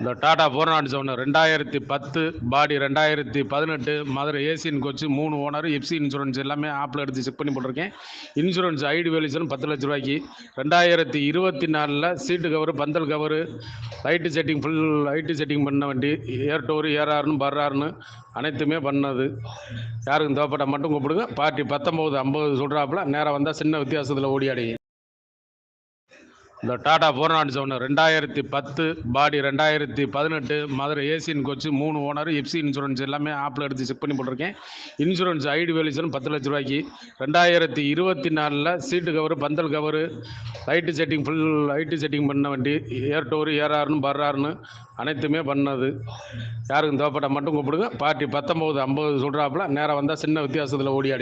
இந்த Tata four not seven ரெண்டாயிரத்தி பத்து பாடி ரெண்டாயிரத்தி பதினெட்டு மதுரை ஏசியன் கோச்சு மூணு ஓனர் எஃப்சி இன்சூரன்ஸ் எல்லாமே ஆப்பில் எடுத்து செக் பண்ணி போட்டிருக்கேன். இன்சூரன்ஸ் ஐடி வேல்யூஷன் பத்து லட்ச ரூபாய்க்கு. ரெண்டாயிரத்தி இருபத்தி நாலில் seat cover pandal cover light setting full light setting பண்ண வண்டி ஏர் டோர் ஏறாருன்னு பர்றாருன்னு அனைத்துமே பண்ணது. யாருக்கும் தேவைப்பட்ட மட்டும் கூப்பிடுங்க. பார்ட்டி பத்தொம்போது ஐம்பது சொல்கிறாப்புல நேராக வந்தால் சின்ன வித்தியாசத்தில் ஓடியாடி இந்த டாடா ஃபோர் நாட் செவன் ரெண்டாயிரத்தி பத்து பாடி ரெண்டாயிரத்தி பதினெட்டு மதுரை ஏசியன் கோச்சு மூணு ஓனர் எஃப்சி இன்சூரன்ஸ் எல்லாமே ஆப்பில் எடுத்து செக் பண்ணி போட்டிருக்கேன். இன்சூரன்ஸ் ஐடி வேல்யூஷன் பத்து லட்ச ரூபாய்க்கு. ரெண்டாயிரத்தி இருபத்தி நாலில் seat cover pandal cover light setting full light setting பண்ண வண்டி ஏர் டோர் ஏறாருன்னு பர்ஆர்னு அனைத்துமே பண்ணது. யாருக்கும் தேவைப்பட்டால் மட்டும் கூப்பிடுங்க. பார்ட்டி பத்தொம்போது ஐம்பது சொல்கிறாப்புல நேராக வந்தால் சின்ன வித்தியாசத்தில் ஓடி